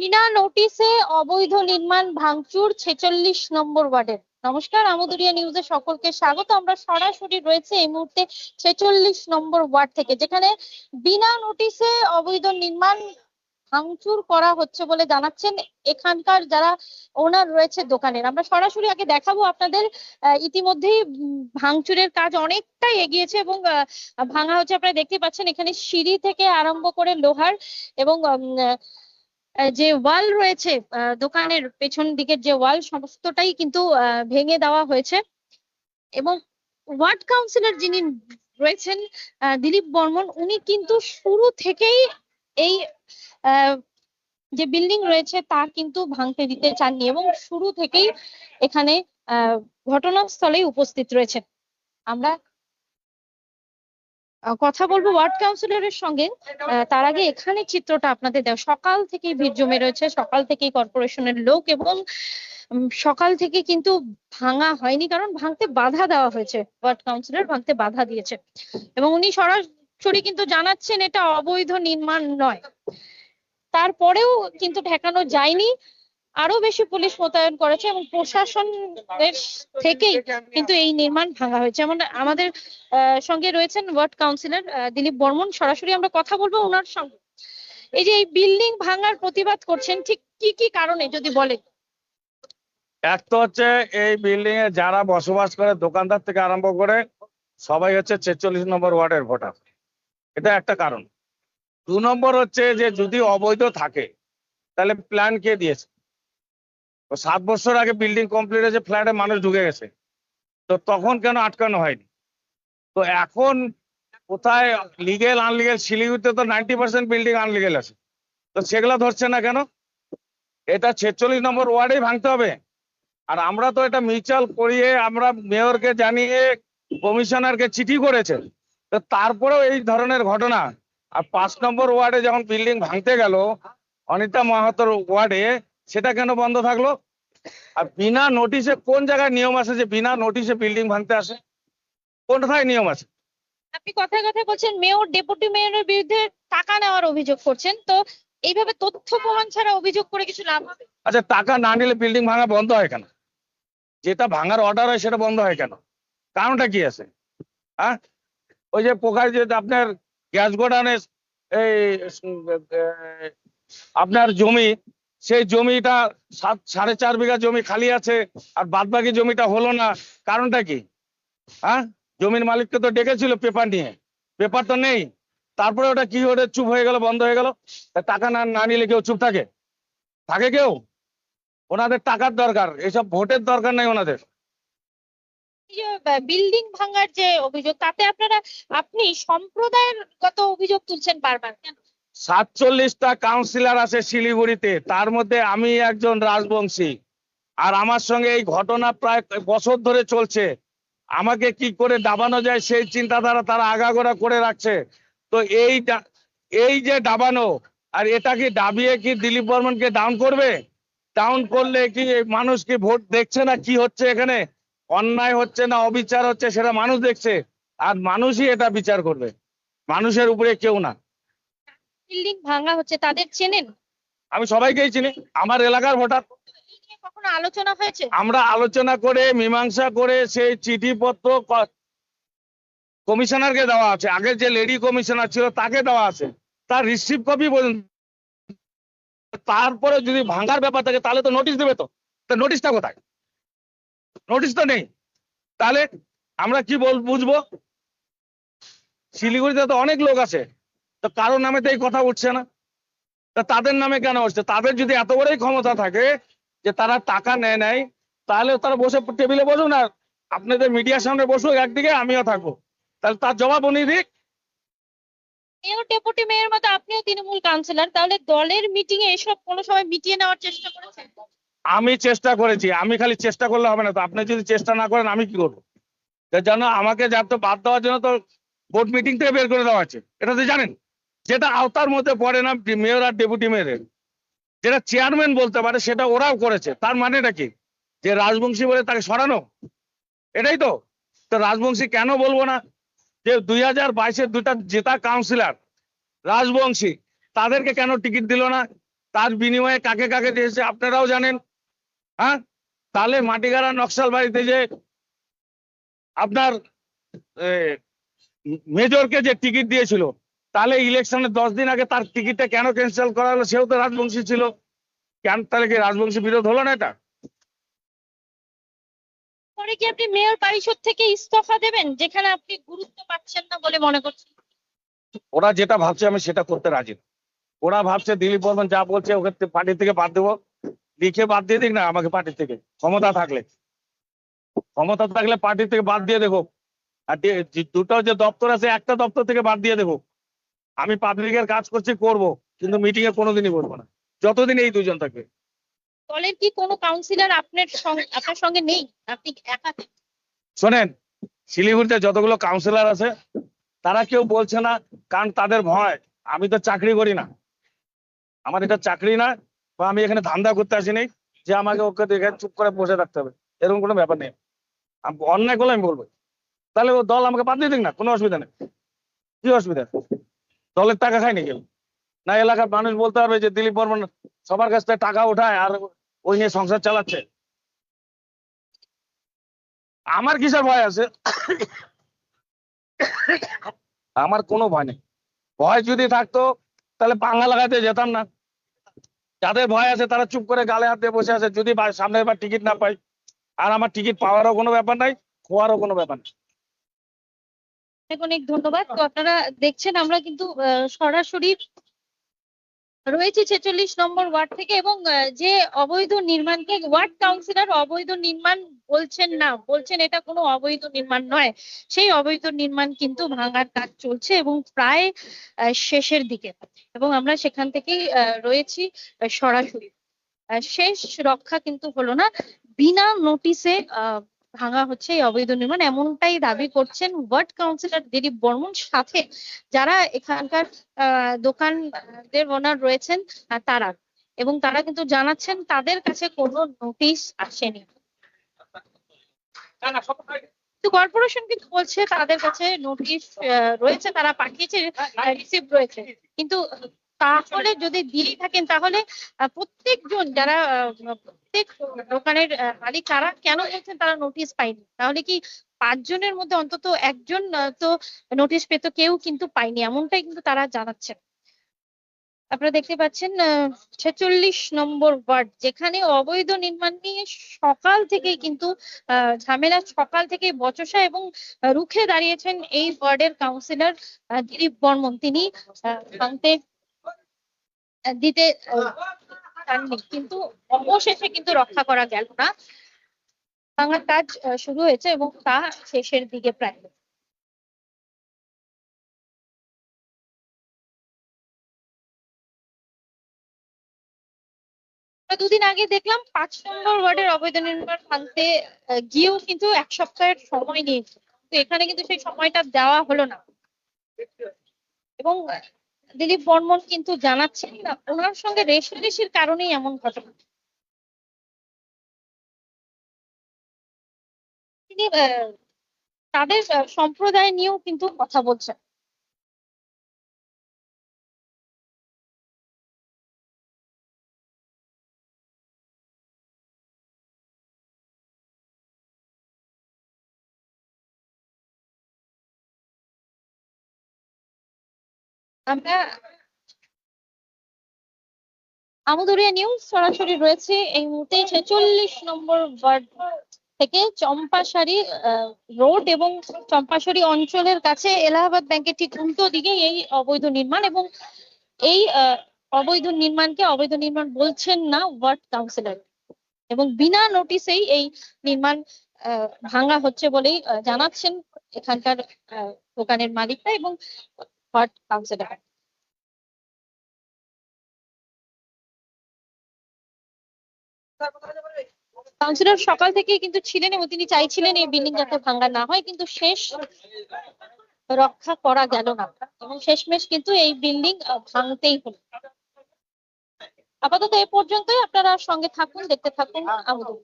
বিনা নোটিশে অবৈধ নির্মাণ ভাঙচুর ছেচল্লিশ নম্বর ওয়ার্ডের। নমস্কার, আমুদুরিয়া নিউজে সকলকে স্বাগত। আমরা সরাসরি রয়েছে এই মুহূর্তে ছেচল্লিশ নম্বর ওয়ার্ড থেকে, যেখানে বিনা নোটিশে অবৈধ নির্মাণ ভাঙচুর করা হচ্ছে বলে জানাচ্ছেন এখানকার যারা ওনার রয়েছে দোকানের। আমরা সরাসরি আগে দেখাবো আপনাদের ইতিমধ্যেই ভাঙচুরের কাজ অনেকটাই এগিয়েছে এবং ভাঙা হচ্ছে। আপনারা দেখতে পাচ্ছেন এখানে সিঁড়ি থেকে আরম্ভ করে লোহার এবং যে ওয়াল রয়েছে দোকানের পেছন দিকের যে ওয়াল সমস্তটাই কিন্তু ভেঙে দেওয়া হয়েছে। এবং ওয়ার্ড কাউন্সিলর যিনি রয়েছেন দিলীপ বর্মন উনি কিন্তু শুরু থেকেই এই যে বিল্ডিং রয়েছে তা কিন্তু ভাঙতে দিতে চাননি এবং শুরু থেকেই এখানে আহ, ঘটনাস্থলে উপস্থিত রয়েছেন। আমরা কথা বলব ওয়ার্ড কাউন্সিলরের সঙ্গে। তার আগে এখানে চিত্রটা আপনাদের দেওয়া। সকাল থেকেই ভিড় জমে রয়েছে, সকাল থেকেই কর্পোরেশনের লোক এবং সকাল থেকে কিন্তু ভাঙা হয়নি, কারণ ভাঙতে বাধা দেওয়া হয়েছে। ওয়ার্ড কাউন্সিলর ভাঙতে বাধা দিয়েছে। এবং উনি সরাসরি কিন্তু জানাচ্ছেন এটা অবৈধ নির্মাণ নয়। তারপরেও কিন্তু ঠেকানো যায়নি। আরও বেশি পুলিশ মোতায়েন করেছে এবং প্রশাসনের থেকেই কিন্তু এই নির্মাণ ভাঙা হয়েছে। যেমন আমাদের সঙ্গে রয়েছেন ওয়ার্ড কাউন্সিলর দিলীপ বর্মন। সরাসরি আমরা কথা বলব ওনার সঙ্গে। এই যে এই বিল্ডিং ভাঙার প্রতিবাদ করছেন, ঠিক কি কি কারণে, যদি বলেন? এক তো হচ্ছে এই বিল্ডিং এ যারা বসবাস করে, দোকানদার থেকে আরম্ভ করে, সবাই হচ্ছে ছেচল্লিশ নম্বর ওয়ার্ডের ভোটার। এটা একটা কারণ। দু নম্বর হচ্ছে যে যদি অবৈধ থাকে, তাহলে প্ল্যান কে দিয়েছে? সাত বছর আগে বিল্ডিং কমপ্লিট হয়েছে ফ্ল্যাটে মানুষ ঢুকে গেছে। তো তখন কেন আটকানো হয়নি? তো এখন কোথায় লিগেল আনলিগেল শিলিগুড়িতে তো নাইনটি পার্সেন্ট বিল্ডিং আনলিগেল আছে। তো সেগুলো ধরছে না কেন? এটা ছেচল্লিশ নম্বর ওয়ার্ডেই ভাঙতে হবে। আর আমরা তো এটা মিউচুয়াল করিয়ে আমরা মেয়রকে জানিয়ে কমিশনারকে চিঠি করেছে। তো তারপরেও এই ধরনের ঘটনা। আর পাঁচ নম্বর ওয়ার্ডে যখন বিল্ডিং ভাঙতে গেল, অনিতা মাহাতোর ওয়ার্ডে সেটা কেন বন্ধ থাকল? আর বিনা নোটিশে কোন জায়গায় নিয়ম আছে যে বিনা নোটিশে বিল্ডিং ভাঙতে আসে? কোনটায় নিয়ম আছে? আপনি কথায় কথায় বলছেন মেয়র ডেপুটি মেয়রের বিরুদ্ধে টাকা নেওয়ার অভিযোগ করছেন তো এইভাবে তথ্য প্রমাণ ছাড়া অভিযোগ করে কিছু লাভ হবে? আচ্ছা টাকা না নিলে বিল্ডিং ভাঙা বন্ধ হয় কেন? যেটা ভাঙার অর্ডার হয় সেটা বন্ধ হয় কেন? কারণটা কি আছে? হ্যাঁ? ওই যে পোখায় যে আপনার গ্যাস গোডাউনে এই আপনার জমি সেই জমিটা সাত, সাড়ে চার বিঘা জমি খালি আছে আর বাদ বাকি জমিটা হলো না। কারণটা কি? হ্যাঁ? জমির মালিককে তো ডেকেছিল পেপার নিয়ে। পেপার তো নেই। তারপরে ওটা কি ওটা চুপ হয়ে গেল, বন্ধ হয়ে গেল? টাকা না না নিলে কেউ চুপ থাকে? থাকে কেউ? ওনাদের টাকার দরকার। এসব ভোটের দরকার নাই ওনাদের। বিল্ডিং ভাঙার যে অভিযোগ, তাতে আপনারা, আপনি সম্প্রদায়ের গত অভিযোগ তুলছেন বারবার। কেন সাতচল্লিশটা কাউন্সিলর আছে শিলিগুড়িতে, তার মধ্যে আমি একজন রাজবংশী। আর আমার সঙ্গে এই ঘটনা প্রায় বছর ধরে চলছে। আমাকে কি করে দাবানো যায় সেই চিন্তাধারা তারা আগাগোড়া করে রাখছে। তো এই এই যে দাবানো, আর এটা কি দাবিয়ে কি দিলীপ বর্মনকে ডাউন করবে? ডাউন করলে কি মানুষ কি ভোট দেখছে না কি হচ্ছে এখানে? অন্যায় হচ্ছে না, অবিচার হচ্ছে সেটা মানুষ দেখছে। আর মানুষই এটা বিচার করবে। মানুষের উপরে কেউ না। বিল্ডিং ভাঙা হচ্ছে তাদের চেনেন? আমি সবাইকেই চিনি আমার এলাকার ভোটার। কখনো আলোচনা হয়েছে? আমরা আলোচনা করে মীমাংসা করে সেই চিঠিপত্র কমিশনারকে দেওয়া আছে। আগে যে লেডি কমিশনার ছিল তাকে দেওয়া আছে। তার রিসিভ কপি পর্যন্ত। তারপরে যদি ভাঙার ব্যাপার থাকে তাহলে তো নোটিশ দেবে তো। তা নোটিশটা কোথায়? নোটিশ তো নেই। তাহলে আমরা কি বল বুঝব? শিলিগুড়িতে তো অনেক লোক আছে। তো কারোর নামে তো এই কথা উঠছে না। তা তাদের নামে কেন উঠছে? তাদের যদি এত বড়ই ক্ষমতা থাকে যে তারা টাকা নেয় নাই তাহলে তারা বসে টেবিলে বসুন আর আপনাদের মিডিয়ার সামনে বসুক একদিকে আমিও থাকব। তাহলে তার জবাব উনি দিক। মেয়র ডেপুটি মেয়র মতো আপনিও তৃণমূল কাউন্সিলর তাহলে দলের মিটিং এ এসব কোনো সময় মিটিয়ে নেওয়ার চেষ্টা করেছেন? আমি চেষ্টা করেছি আমি খালি চেষ্টা করলে হবে না তো। আপনি যদি চেষ্টা না করেন আমি কি করব? জন্য আমাকে যাতে বাদ দেওয়ার জন্য তো বোর্ড মিটিং থেকে বের করে দেওয়া আছে এটা তো জানেন? যেটা আওতার মধ্যে পড়ে না মেয়র আর ডেপুটি মেয়রের। যেটা চেয়ারম্যান বলতে পারে, সেটা ওরাও করেছে। তার মানেটা কি? যে রাজবংশী বলে তাকে সরানো? এটাই তো। তো রাজবংশী কেন বলব না? যে দুই হাজার বাইশের দুটা জেতা কাউন্সিলর, রাজবংশী, তাদেরকে কেন টিকিট দিল না? তার বিনিময়ে কাকে কাকে দিয়েছে আপনারাও জানেন। হ্যাঁ? তাহলে মাটিগাড়া নকশাল বাড়িতে যে আপনার মেজরকে যে টিকিট দিয়েছিল তাহলে ইলেকশনের দশ দিন আগে তার টিকিটটা কেন ক্যান্সেল করা হলো? সেও তো রাজবংশী ছিল। কেন তাহলে কি রাজবংশী বিরোধ হলো না এটা? পরে কি আপনি মেয়র পরিষদ থেকে ইস্তফা দেবেন যেখানে আপনি গুরুত্ব পাচ্ছেন না বলে মনে করছেন? ওরা যেটা ভাবছে আমি সেটা করতে রাজি না। ওরা ভাবছে দিলীপ বর্মন যা বলছে ওকে পার্টি থেকে বাদ দেবো। লিখে বাদ দিয়ে দিক না আমাকে পার্টি থেকে। ক্ষমতা থাকলে। ক্ষমতা থাকলে পার্টি থেকে বাদ দিয়ে দেবো। আর দুটো যে দপ্তর আছে একটা দপ্তর থেকে বাদ দিয়ে দেবো। আমি পাবলিকের কাজ করছি করব কিন্তু মিটিং এ কোনোদিনই বলব না। যতদিন এই দুজন থাকবে। দলের কি কোনো কাউন্সিলর আপনার সঙ্গে আপনার সঙ্গে নেই? আপনি একা শোনেন শিলিগুড়িতে যতগুলো কাউন্সিলর আছে তারা কেউ বলছে না কারণ তাদের ভয়। আমি তো চাকরি করি না। আমার এটা চাকরি না বা আমি এখানে ধান্দা করতে আসিনি যে আমাকে ওকে দেখে চুপ করে বসে থাকতে হবে। এরকম কোনো ব্যাপার নেই। অন্যায় করলে আমি বলব। তাহলে ও দল আমাকে বাদ দিয়ে দিক না কোনো অসুবিধা নেই। কি অসুবিধা? দলের টাকা খায়নি কেউ? না এলাকার মানুষ বলতে পারবে যে দিলীপ বর্মন সবার কাছ থেকে টাকা উঠায় আর ওই নিয়ে সংসার চালাচ্ছে। আমার কিসের ভয় আছে? আমার কোনো ভয় নেই। ভয় যদি থাকতো, তাহলে পাঙ্গা লাগাতে যেতাম না। যাদের ভয় আছে, তারা চুপ করে গালে হাত দিয়ে বসে আছে। যদি বা- সামনের বার টিকিট না পাই, আর আমার টিকিট পাওয়ারও কোনো ব্যাপার নাই, খোয়ারও কোনো ব্যাপার নেই। অনেক অনেক ধন্যবাদ। তো আপনারা দেখছেন আমরা কিন্তু সরাসরি রয়েছি ছেচল্লিশ নম্বর ওয়ার্ড থেকে এবং যে অবৈধ নির্মাণকে, ওয়ার্ড কাউন্সিলর অবৈধ নির্মাণ বলছেন না, বলছেন এটা কোনো অবৈধ নির্মাণ নয়। সেই অবৈধ নির্মাণ কিন্তু ভাঙার কাজ চলছে এবং প্রায় শেষের দিকে। এবং আমরা সেখান থেকেই রয়েছি সরাসরি। শেষ রক্ষা কিন্তু হলো না। বিনা আহ ভাঙা হচ্ছে এই অবৈধ নির্মাণ। এমনটাই দাবি করছেন ওয়ার্ড কাউন্সিলর দিলীপ বর্মন। সাথে যারা এখানকার দোকানদের ওনার রয়েছেন তারা। এবং তারা কিন্তু জানাচ্ছেন তাদের কাছে কোনো নোটিশ আসেনি। কর্পোরেশন কিন্তু বলছে তাদের কাছে নোটিশ রয়েছে, তারা পাঠিয়েছে, রিসিভ রয়েছে। কিন্তু তাহলে যদি দিয়েই থাকেন তাহলে প্রত্যেকজন যারা প্রত্যেক দোকানের মালিক তারা কেন বলছেন তারা নোটিশ পায়নি? তাহলে কি পাঁচজনের মধ্যে অন্তত একজন তো নোটিশ পেত কেউ কিন্তু পায়নি এমনটাই কিন্তু তারা জানাচ্ছেন। আপনারা দেখতে পাচ্ছেন ছেচল্লিশ নম্বর ওয়ার্ড যেখানে অবৈধ নির্মাণ নিয়ে সকাল থেকেই কিন্তু ঝামেলা সকাল থেকে বচসা এবং রুখে দাঁড়িয়েছেন এই ওয়ার্ডের কাউন্সিলর দিলীপ বর্মন। তিনি আহ, দিতে চাননি। কিন্তু অবশেষে কিন্তু রক্ষা করা গেল না। ভাঙার কাজ শুরু হয়েছে এবং তা শেষের দিকে প্রায় দুদিন আগে দেখলাম পাঁচ নম্বর ওয়ার্ডের অবৈধ নির্মাণ ভাঙতে গিয়েও কিন্তু এক সপ্তাহের সময় নিয়েছে। তো এখানে কিন্তু সেই সময়টা দেওয়া হলো না। এবং দিলীপ বর্মন কিন্তু জানাচ্ছেন না, ওনার সঙ্গে রেশারেশির কারণেই এমন ঘটনা। তিনি তাদের সম্প্রদায় নিয়েও কিন্তু কথা বলছেন। আমরা আমদুরিয়া নিউজ সরাসরি রয়েছে। এই মুহূর্তে ছেচল্লিশ নম্বর ওয়ার্ড থেকে চম্পাশাড়ি রোড এবং চম্পাশাড়ি অঞ্চলের কাছে এলাহাবাদ ব্যাংকের ঠিক উল্টো দিকে এই অবৈধ নির্মাণ এবং এই অবৈধ নির্মাণকে অবৈধ নির্মাণ বলছেন না ওয়ার্ড কাউন্সিলর। এবং বিনা নোটিশেই এই নির্মাণ ভাঙা হচ্ছে বলেই জানাচ্ছেন এখানকার দোকানের মালিকরা এবং ওয়ার্ড কাউন্সিলর কাউন্সিলর সকাল থেকেই কিন্তু ছিলেন এবং তিনি চাইছিলেন এই বিল্ডিং যাতে ভাঙ্গা না হয়, কিন্তু শেষ রক্ষা করা গেল না। এবং শেষমেশ কিন্তু এই বিল্ডিং ভাঙতেই হলো। আপাতত এ পর্যন্তই। আপনারা সঙ্গে থাকুন, দেখতে থাকুন। আমাদের